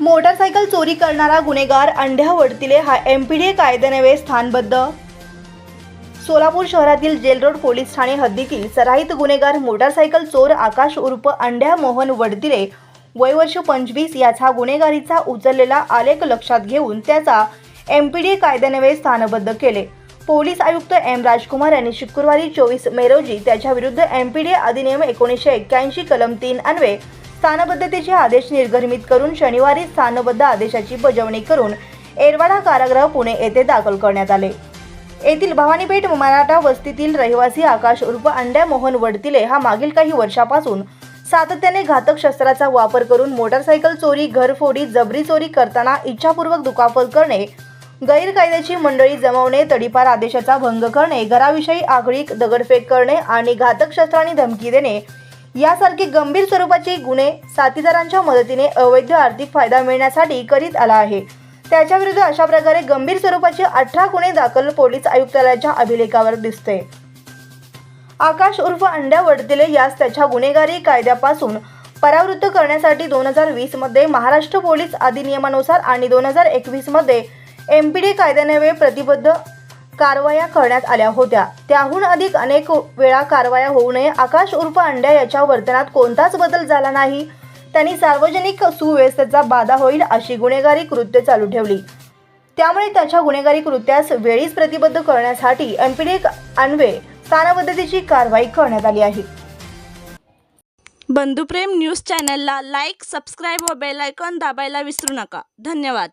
Motorcycle चोरी करणारा गुन्हेगार अंड्या वडतिले हा एम पी डी कायद्यान्वये स्थानबद्ध. सोलापूर शहरातील जेल रोड पोलीस ठाणे हद्दीतील सराईत गुन्हेगार मोटारसायकल चोर आकाश उर्फ अंड्या मोहन वडतिले वयवर्ष पंचवीस याचा गुन्हेगारीचा उचललेला आलेख लक्षात घेऊन त्याचा एम पी डी कायद्यान्वये स्थानबद्ध केले. पोलीस आयुक्त एम राजकुमार यांनी शुक्रवारी चोवीस मे रोजी त्याच्या विरुद्ध एम पी डी अधिनियम एकोणीसशे एक्क्याऐंशी कलम तीन अन्वे स्थानबद्धतेचे आदेश निर्गमित करून शनिवारी स्थानबद्ध आदेशाची बजावणी करून एरवाडा कारागृह पुणे येथे दाखल करण्यात आले. येथील भवानीपेठ मराठा वस्तीतील रहिवासी आकाश उर्फ अंड्या मोहन वडतिले हा मागील काही वर्षापासून सातत्याने घातक शस्त्राचा वापर करून मोटारसायकल चोरी घरफोडी जबरी चोरी करताना इच्छापूर्वक दुखापत करणे गैरकायद्याची मंडळी जमवणे तडीपार आदेशाचा भंग करणे घराविषयी आगळीक दगडफेक करणे आणि घातक शस्त्रांनी धमकी देणे यासारखे गंभीर स्वरूपाचे गुन्हे साथीदारांच्या मदतीने अवैध आर्थिक फायदा मिळण्यासाठी करीत आला आहे. त्याच्याविरुद्ध अशा प्रकारे गंभीर स्वरूपाचे अठरा गुन्हे दाखल पोलीस आयुक्तालयाच्या अभिलेखावर दिसते. आकाश उर्फ अंड्या वडतिले यास त्याच्या गुन्हेगारी कायद्यापासून परावृत्त करण्यासाठी दोन हजार वीसमध्ये महाराष्ट्र पोलीस अधिनियमानुसार आणि दोन हजार एकवीसमध्ये एम पी डी कायद्यान्वये प्रतिबद्ध कारवाया करण्यात आल्या होत्या. त्याहून अधिक अनेक वेळा कारवाया होऊ नये. आकाश उर्फ अंड्या याच्या वर्तनात कोणताच बदल झाला नाही. त्यांनी सार्वजनिक सुव्यवस्थेचा बाधा होईल अशी गुन्हेगारी कृत्य चालू ठेवली. त्यामुळे त्याच्या गुन्हेगारी कृत्यास वेळीच प्रतिबद्ध करण्यासाठी एमपीडी अन्वे स्थानबद्धतेची कारवाई करण्यात आली आहे. बंधुप्रेम न्यूज चॅनलला लाईक सबस्क्राईब व बेलायकॉन दाबायला विसरू नका. धन्यवाद.